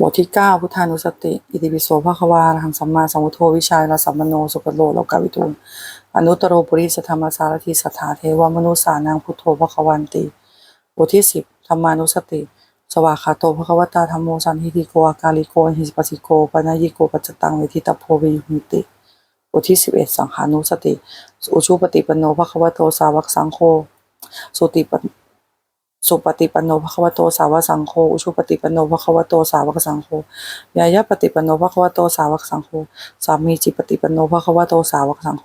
บทที่ 9 พุทธานุสติ อิติปิโสภควาอรหังสัมมาสัมพุทโธวิชัยละสัมมโนสุกโลโลกาวิทูอนุตรโรปุริสธรรมสารทิสัทธาเทวมนุสานังพุทโธภควันติบทที่ 10ธรรมานุสติ สวากขาโตภควตาธรรมโมสันทิติโกอากาลิโกหิสปสิโกปนายิโกปัจจตังเวทิตาโพวิหุติบทที่ 11 สังขานุสติ อุชุปฏิปันโนภควโตสาวกสังโฆสุติปน สุปฏิปันโนภควโตสาวกสังโฆอุชุปฏิปันโนภควโตสาวกสังโฆยายะปฏิปันโนภควโตสาวกสังโฆสามีจิปฏิปันโนภควโตสาวกสังโฆ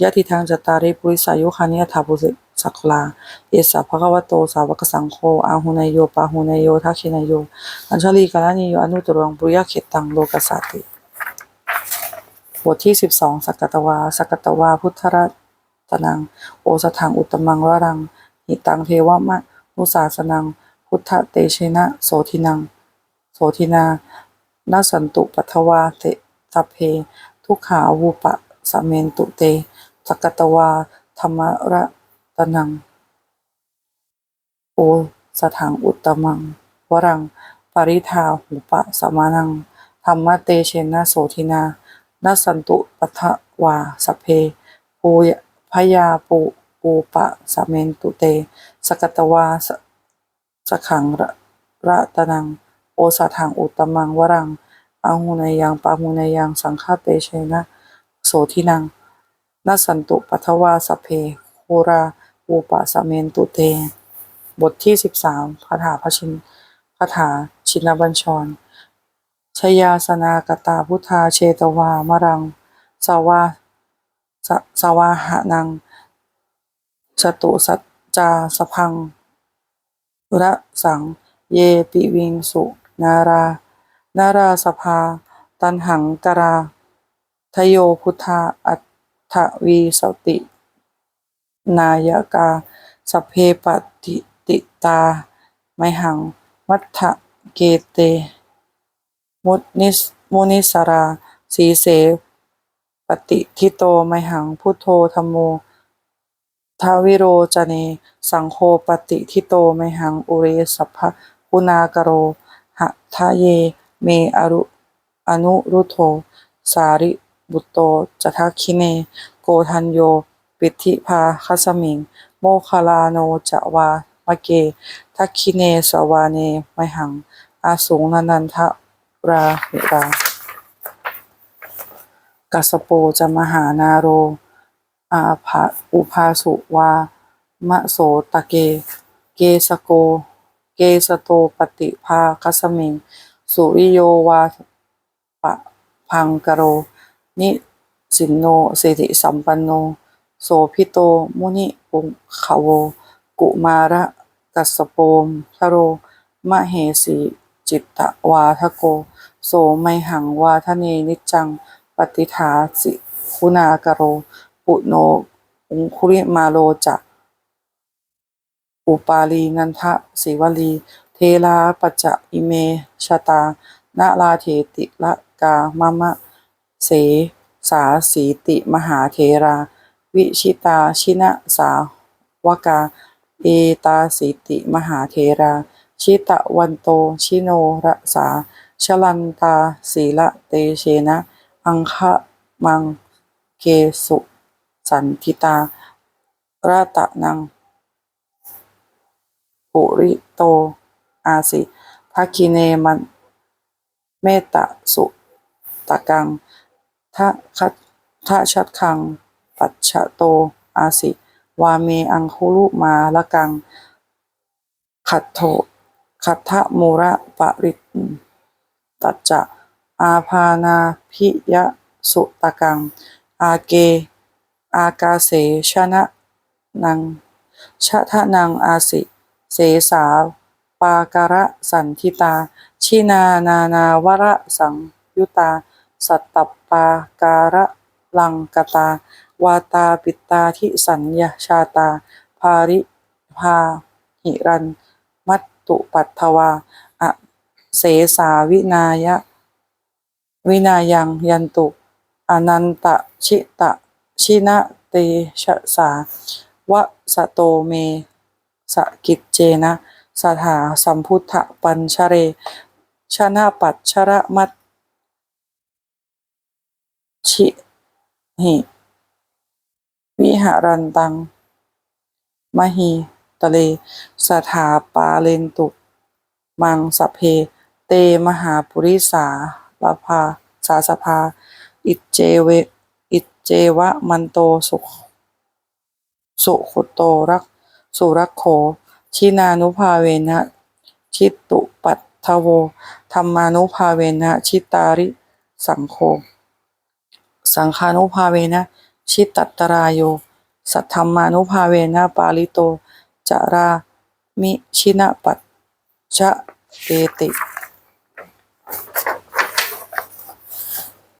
ยะทิทางจตาริปุริสายุคานิยถาปุริสักลาเอสะภควโตสาวกสังโฆอาหุนายโยปาหุนายโยทักขินายโยอัญชลีกาลานิโยอนุตรังปุริยเขตังโลกัสสติบทที่12สักตวาสักตวาพุทธรัตนังโอสถังอุตตมังวรังหิตังเทวมะ นุสาสนัง พุทธเตเชนะโสทินัง โสทินานาสันตุปัทวาเตตเพ ทุกขาวูปะสะเมนตุเตสกตวาธรรมระตนัง โอสถังอุตตมัง วรัง ปริทาหูปะสมานัง ธรรมเตเชนะโสทินานาสันตุปัทวาสพเพปูยพยาปู ปูปะสะเมนตุเต สกตวาสสขังระระตนัง โอสถังอุตมังวรังอาหุนยังปาหุนยังสังฆาเตเชนะโสทินังนาสันตุปัทวาสพเพโคราปูปะสะเมนตุเต บทที่สิบสามคาถาพระชินคาถาชินบัญชร ชยาสนากตาพุทธาเชตวามรัง สวาสสวาหานัง จตุสัจจาสพังระสัง เยปิวิงสุ นารา นาราสภา ตันหังกรา ทโยพุทธาอัฏฐวีสติ นายกา สเพปฏิติตา ไมหัง มัทธเกเต มุนิสมุนิสรา สีเส ปฏิทิโตไมหัง พุทโธธรรมโม ทาวิโรจเน สังโฆปฏิทิโตไมหังอุเรสัพพะกุณากโรหะทะเย เมอรุอนุรุโท สาริบุตโตจทักคิเน โกทันโย ปิธิพาคัสมิง โมคลาโนจวามะเก ทักคิเนสวาเนไมหัง อาสูงนันันทะราหิรากัสสโปจะมหานาโร อาภาอุภาสุวามะโสตะเก เกสโก เกสโตปฏิภาคัสมิง สุริโยวาปะพังกโร นิสินโนสิริสัมปันโน โสพิโต มุนิปุขโว กุมาระกัสโปมชโร มะเหสีจิตตวาทโก โสไมหังวาทเนนิจัง ปฏิฐาสิคุณากโร ปุโนอุงคุริมาโลจะอุปาลีนันทะศิวลี เทลาปัจจะอิเมชตานาลาเทติละกามะมะ เส สาสีติมหาเทรา วิชิตาชินะสาวกา เอตาสิติมหาเทรา ชิตะวันโตชิโนระสาชลันตาศีละเตเชนะ อังคะมังเกสุ สันทิตาราตะนัง ปุริโต อาสิทักคิเนมันเมตตะสุตะกังทะคัตทะชัดคัง ปัจฉโต อาสิ วาเมอังคุลุมาละกัง ขัดโถขัตทะมูระปริตตัจจะอาพานาพิยะสุตะกัง อาเก อากาเสชนะนังชะทะนังอาสิ เสสาปาการะสันทิตา ชินานานาวระสังยุตา สัตตปาการะลังกตา วาตาปิตาทิสัญญาชาตา ภาริภาหิรัน มัตตุปัตถวาอะเสสาวินายะ วินายังยันตุ อนันตชิตะ ชินะเตชะสาวะสะโตเมสกิจเจนะสถาสัมพุทธปัญชเร ชนะปัจชระมัตชิหิวิหารันตัง มหีตะเล สถาปาเลนตุ มังสพเพ เตมหาปุริสาลภา สาสภา อิจเจเว เจวะมันโตสุขสุขุโตรักสุรักโข ชินานุภาเวนะ ชิตุปัตถโวธรรมานุภาเวนะ ชิตาริสังโฆสังฆานุภาเวนะ ชิตตัตตรายโย สัทธรรมานุภาเวนะ ปาลิโต จารามิชินะปัจจะเตติ